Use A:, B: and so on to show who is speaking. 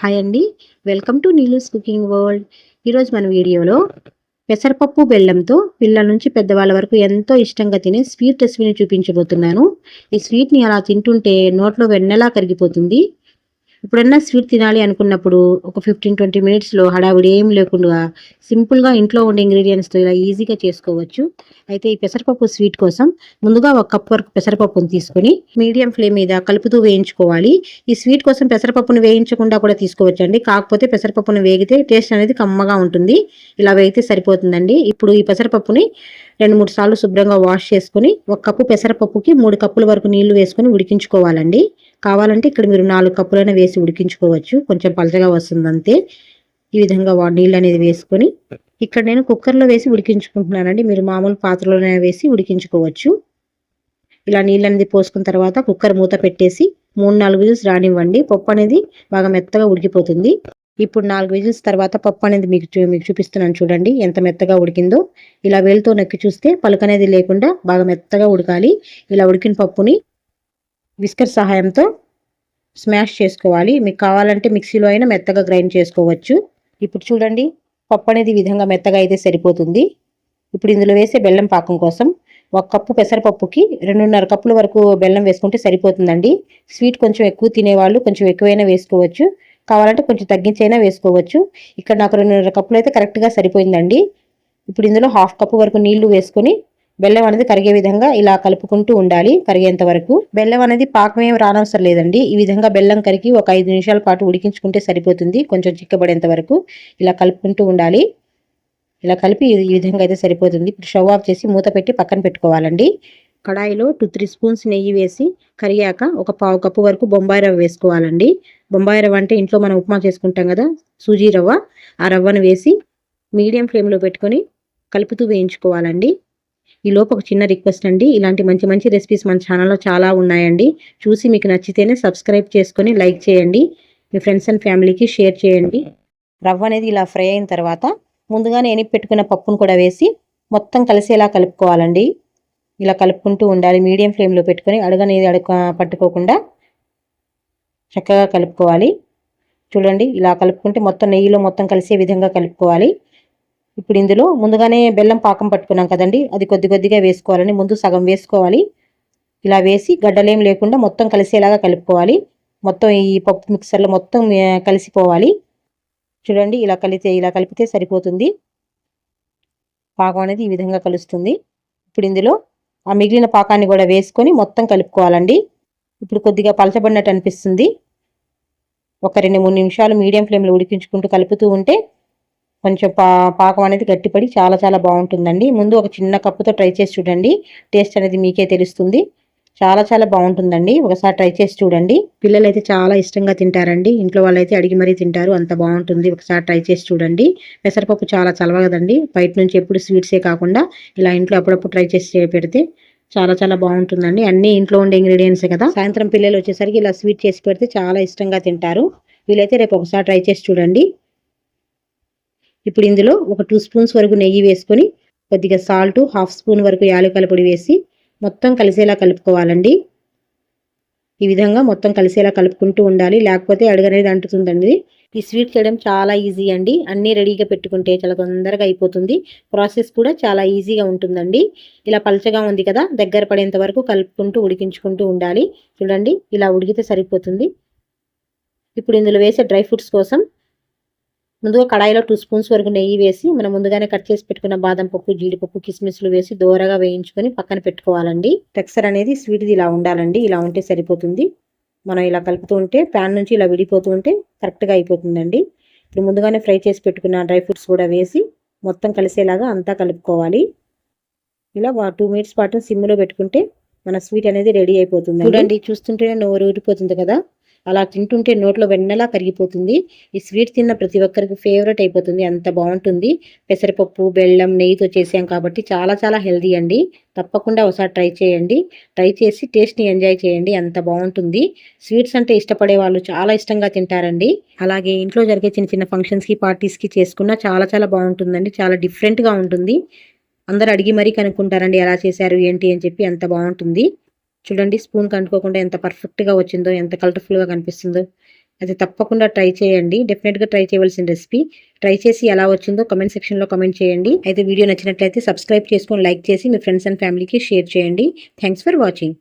A: Hi అండి. Welcome to Neelu's cooking world. ఈరోజు మన వీడియోలో పెసరపప్పు బెల్లంతో పిల్లల నుంచి పెద్దవాళ్ళ వరకు ఎంతో ఇష్టంగా తినే స్వీట్ రెసిపీని చూపించబోతున్నాను. ఈ స్వీట్ని అలా తింటుంటే నోట్లో వెన్నెలా కరిగిపోతుంది? ఎప్పుడన్నా స్వీట్ తినాలి అనుకున్నప్పుడు ఒక ఫిఫ్టీన్ ట్వంటీ మినిట్స్లో హడావిడి ఏం లేకుండా సింపుల్గా ఇంట్లో ఉండే ఇంగ్రీడియంట్స్తో ఇలా ఈజీగా చేసుకోవచ్చు. అయితే ఈ పెసరపప్పు స్వీట్ కోసం ముందుగా ఒక కప్ వరకు పెసరపప్పును తీసుకొని మీడియం ఫ్లేమ్ మీద కలుపుతూ వేయించుకోవాలి. ఈ స్వీట్ కోసం పెసరపప్పును వేయించకుండా కూడా తీసుకోవచ్చండి. కాకపోతే పెసరపప్పును వేగితే టేస్ట్ అనేది కమ్మగా ఉంటుంది. ఇలా వేగితే సరిపోతుందండి. ఇప్పుడు ఈ పెసరపప్పుని రెండు మూడు సార్లు శుభ్రంగా వాష్ చేసుకొని ఒక కప్పు పెసరపప్పుకి మూడు కప్పుల వరకు నీళ్ళు వేసుకొని ఉడికించుకోవాలండి. కావాలంటే ఇక్కడ మీరు నాలుగు కప్పులైనా వేసి ఉడికించుకోవచ్చు. కొంచెం పలచగా వస్తుంది అంతే. ఈ విధంగా నీళ్ళు అనేది వేసుకొని ఇక్కడ నేను కుక్కర్లో వేసి ఉడికించుకుంటున్నానండి. మీరు మామూలు పాత్రలోనే వేసి ఉడికించుకోవచ్చు. ఇలా నీళ్ళు అనేది పోసుకున్న తర్వాత కుక్కర్ మూత పెట్టేసి మూడు నాలుగు విజిల్స్ రానివ్వండి. పప్పు అనేది బాగా మెత్తగా ఉడికిపోతుంది. ఇప్పుడు నాలుగు విజిల్స్ తర్వాత పప్పు అనేది మీకు చూ మీకు చూపిస్తున్నాను చూడండి. ఎంత మెత్తగా ఉడికిందో. ఇలా వేలుతో నొక్కి చూస్తే పలుకు అనేది లేకుండా బాగా మెత్తగా ఉడకాలి. ఇలా ఉడికిన పప్పుని విస్కర్ సహాయంతో స్మాష్ చేసుకోవాలి. మీకు కావాలంటే మిక్సీలో అయినా మెత్తగా గ్రైండ్ చేసుకోవచ్చు. ఇప్పుడు చూడండి పప్పు అనేది విధంగా మెత్తగా అయితే సరిపోతుంది. ఇప్పుడు ఇందులో వేసే బెల్లం పాకం కోసం ఒక కప్పు పెసరపప్పుకి రెండున్నర కప్పుల వరకు బెల్లం వేసుకుంటే సరిపోతుందండి. స్వీట్ కొంచెం ఎక్కువ తినేవాళ్ళు కొంచెం ఎక్కువైనా వేసుకోవచ్చు. కావాలంటే కొంచెం తగ్గించైనా వేసుకోవచ్చు. ఇక్కడ నాకు రెండున్నర కప్పులు అయితే కరెక్ట్గా సరిపోయిందండి. ఇప్పుడు ఇందులో హాఫ్ కప్పు వరకు నీళ్ళు వేసుకొని బెల్లం అనేది కరిగే విధంగా ఇలా కలుపుకుంటూ ఉండాలి కరిగేంత వరకు. బెల్లం అనేది పాకం రానవసరం లేదండి. ఈ విధంగా బెల్లం కరిగి ఒక ఐదు నిమిషాల పాటు ఉడికించుకుంటే సరిపోతుంది. కొంచెం చిక్కబడేంత వరకు ఇలా కలుపుకుంటూ ఉండాలి. ఇలా కలిపి ఈ విధంగా అయితే సరిపోతుంది. ఇప్పుడు షవ్ ఆఫ్ చేసి మూత పెట్టి పక్కన పెట్టుకోవాలండి. కడాయిలో టూ త్రీ స్పూన్స్ నెయ్యి వేసి కరిగాక ఒక పావు కప్పు వరకు బొంబాయి రవ్వ వేసుకోవాలండి. బొంబాయి రవ్వ అంటే ఇంట్లో మనం ఉప్మా చేసుకుంటాం కదా సూజీ రవ్వ. ఆ రవ్వను వేసి మీడియం ఫ్లేమ్లో పెట్టుకొని కలుపుతూ వేయించుకోవాలండి. ఈ లోపు ఒక చిన్న రిక్వెస్ట్ అండి ఇలాంటి మంచి మంచి రెసిపీస్ మన ఛానల్లో చాలా ఉన్నాయండి. చూసి మీకు నచ్చితేనే సబ్స్క్రైబ్ చేసుకొని లైక్ చేయండి. మీ ఫ్రెండ్స్ అండ్ ఫ్యామిలీకి షేర్ చేయండి. రవ్వ అనేది ఇలా ఫ్రై అయిన తర్వాత ముందుగానే ఎనిపి పెట్టుకున్న పప్పును కూడా వేసి మొత్తం కలిసేలా కలుపుకోవాలండి. ఇలా కలుపుకుంటూ ఉండాలి. మీడియం ఫ్లేమ్లో పెట్టుకొని అడగనేది అడగ పట్టుకోకుండా చక్కగా కలుపుకోవాలి. చూడండి ఇలా కలుపుకుంటే మొత్తం నెయ్యిలో మొత్తం కలిసే విధంగా కలుపుకోవాలి. ఇప్పుడు ఇందులో ముందుగానే బెల్లం పాకం పట్టుకున్నాం కదండి. అది కొద్ది కొద్దిగా వేసుకోవాలని ముందు సగం వేసుకోవాలి. ఇలా వేసి గడ్డలేం లేకుండా మొత్తం కలిసేలాగా కలుపుకోవాలి. మొత్తం ఈ పప్పు మిక్సర్లో మొత్తం కలిసిపోవాలి. చూడండి ఇలా కలితే ఇలా కలిపితే సరిపోతుంది. పాకం అనేది ఈ విధంగా కలుస్తుంది. ఇప్పుడు ఇందులో ఆ మిగిలిన పాకాన్ని కూడా వేసుకొని మొత్తం కలుపుకోవాలండి. ఇప్పుడు కొద్దిగా పలచబడినట్టు అనిపిస్తుంది. ఒక రెండు మూడు నిమిషాలు మీడియం ఫ్లేమ్లో ఉడికించుకుంటూ కలుపుతూ ఉంటే కొంచెం పా పాకం అనేది గట్టిపడి చాలా చాలా బాగుంటుందండి. ముందు ఒక చిన్న కప్పుతో ట్రై చేసి చూడండి. టేస్ట్ అనేది మీకే తెలుస్తుంది. చాలా చాలా బాగుంటుందండి. ఒకసారి ట్రై చేసి చూడండి. పిల్లలు అయితే చాలా ఇష్టంగా తింటారండి. ఇంట్లో వాళ్ళైతే అడిగి మరీ తింటారు. అంత బాగుంటుంది. ఒకసారి ట్రై చేసి చూడండి. పెసరపప్పు చాలా చలవ కదండి బయట నుంచి ఎప్పుడు స్వీట్సే కాకుండా ఇలా ఇంట్లో అప్పుడప్పుడు ట్రై చేసి పెడితే చాలా చాలా బాగుంటుందండి. అన్ని ఇంట్లో ఉండే ఇంగ్రీడియంట్సే కదా. సాయంత్రం పిల్లలు వచ్చేసరికి ఇలా స్వీట్ చేసి పెడితే చాలా ఇష్టంగా తింటారు. వీలైతే రేపు ఒకసారి ట్రై చేసి చూడండి. ఇప్పుడు ఇందులో ఒక టూ స్పూన్స్ వరకు నెయ్యి వేసుకొని కొద్దిగా సాల్ట్ హాఫ్ స్పూన్ వరకు యాలకుల పొడి వేసి మొత్తం కలిసేలా కలుపుకోవాలండి. ఈ విధంగా మొత్తం కలిసేలా కలుపుకుంటూ ఉండాలి. లేకపోతే అడుగనేది అంటుతుందండి. ఈ స్వీట్ చేయడం చాలా ఈజీ అండి. అన్నీ రెడీగా పెట్టుకుంటే చాలా తొందరగా అయిపోతుంది. ప్రాసెస్ కూడా చాలా ఈజీగా ఉంటుందండి. ఇలా పలచగా ఉంది కదా దగ్గర పడేంత వరకు కలుపుకుంటూ ఉడికించుకుంటూ ఉండాలి. చూడండి ఇలా ఉడికితే సరిపోతుంది. ఇప్పుడు ఇందులో వేసే డ్రై ఫ్రూట్స్ కోసం ముందుగా కడాయిలో టూ స్పూన్స్ వరకు నెయ్యి వేసి మనం ముందుగానే కట్ చేసి పెట్టుకున్న బాదం పప్పు జీడిపప్పు కిస్మిస్లు వేసి దోరగా వేయించుకొని పక్కన పెట్టుకోవాలండి. టెక్స్చర్ అనేది స్వీట్ది ఇలా ఉండాలండి. ఇలా ఉంటే సరిపోతుంది. మనం ఇలా కలుపుతూ ఉంటే ప్యాన్ నుంచి ఇలా విడిపోతూ ఉంటే కరెక్ట్గా అయిపోతుందండి. ఇప్పుడు ముందుగానే ఫ్రై చేసి పెట్టుకున్న డ్రై ఫ్రూట్స్ కూడా వేసి మొత్తం కలిసేలాగా అంతా కలుపుకోవాలి. ఇలా టూ మినిట్స్ పాటు సిమ్లో పెట్టుకుంటే మన స్వీట్ అనేది రెడీ అయిపోతుంది చూడండి చూస్తుంటేనే నోరు ఊరిపోతుంది కదా. అలా తింటుంటే నోట్లో వెన్నెలా కరిగిపోతుంది. ఈ స్వీట్ తిన్న ప్రతి ఒక్కరికి ఫేవరెట్ అయిపోతుంది. అంత బాగుంటుంది. పెసరపప్పు బెల్లం నెయ్యితో చేసాం కాబట్టి చాలా చాలా హెల్దీ అండి. తప్పకుండా ఒకసారి ట్రై చేయండి. ట్రై చేసి టేస్ట్ని ఎంజాయ్ చేయండి. అంత బాగుంటుంది. స్వీట్స్ అంటే ఇష్టపడే వాళ్ళు చాలా ఇష్టంగా తింటారండి. అలాగే ఇంట్లో జరిగే చిన్న చిన్న ఫంక్షన్స్కి పార్టీస్కి చేసుకున్నా చాలా చాలా బాగుంటుందండి. చాలా డిఫరెంట్గా ఉంటుంది. అందరు అడిగి మరీ కనుక్కుంటారండి ఎలా చేశారు ఏంటి అని చెప్పి అంత బాగుంటుంది. చూడండి స్పూన్ కంటుకోకుండా ఎంత పర్ఫెక్ట్గా వచ్చిందో ఎంత కలర్ఫుల్గా కనిపిస్తుందో. అది తప్పకుండా ట్రై చేయండి. డెఫినెట్గా ట్రై చేయవలసిన రెసిపీ. ట్రై చేసి ఎలా వచ్చిందో కమెంట్ సెక్షన్లో కమెంట్ చేయండి. అయితే వీడియో నచ్చినట్లయితే సబ్స్క్రైబ్ చేసుకొని లైక్ చేసి మీ ఫ్రెండ్స్ అండ్ ఫ్యామిలీకి షేర్ చేయండి. Thanks for watching.